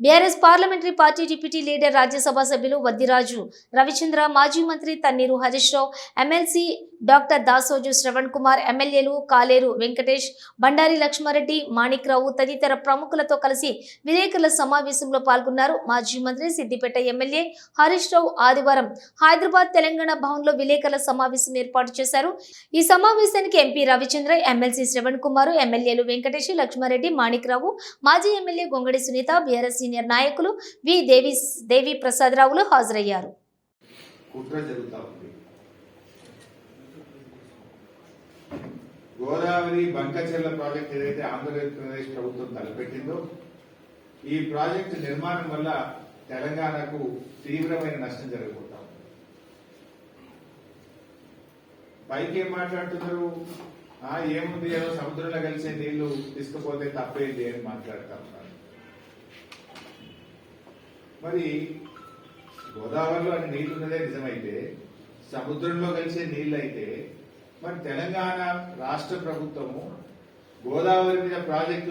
BRS parliamentary party deputy leader Rajya Sabha సభ్యులు వద్దిరాజు రవిచంద్ర మాజీ మంత్రి తన్నీరు హరీష్ రావు ఎమ్మెల్సీ డాక్టర్ దాసోజు శ్రవణ్ కుమార్ ఎమ్మెల్యేలు కాలేరు వెంకటేష్ బండారి లక్ష్మారెడ్డి మాణిక్రావు తదితర ప్రముఖులతో కలిసి విలేకరుల సమావేశంలో పాల్గొన్నారు. మాజీ మంత్రి సిద్దిపేట ఎమ్మెల్యే హరీష్ రావు ఆదివారం హైదరాబాద్ తెలంగాణ భవన్లో విలేకరుల సమావేశం ఏర్పాటు చేశారు. ఈ సమావేశానికి ఎంపీ రవిచంద్ర ఎమ్మెల్సీ శ్రవణ్ కుమార్ ఎమ్మెల్యేలు వెంకటేష్ లక్ష్మారెడ్డి మాణిక్రావు మాజీ ఎమ్మెల్యే గొంగడి సునీత బీఆర్ఎస్ సీనియర్ నాయకులు వి దేవి దేవి ప్రసాదరావులు హాజరయ్యారు. కుట్ర జరుగుతూ ఉంది. గోదావరి బంకచెర్ల ప్రాజెక్ట్ ఏదైతే ఆంధ్రప్రదేశ్ ప్రభుత్వం తలపెట్టిందో ఈ ప్రాజెక్టు నిర్మాణం వల్ల తెలంగాణకు తీవ్రమైన నష్టం జరగబోతా పైకి ఏం మాట్లాడుతున్నారు? ఆ ఏముంది? ఏదో సముద్రంలో కలిసే నీళ్ళు తీసుకుపోతే తప్పేంటి అని మాట్లాడుతా ఉన్నారు. మరి గోదావరిలో అన్ని నీళ్ళున్నదే నిజమైతే సముద్రంలో కలిసే నీళ్ళు అయితే మరి తెలంగాణ రాష్ట్ర ప్రభుత్వము గోదావరి మీద ప్రాజెక్టు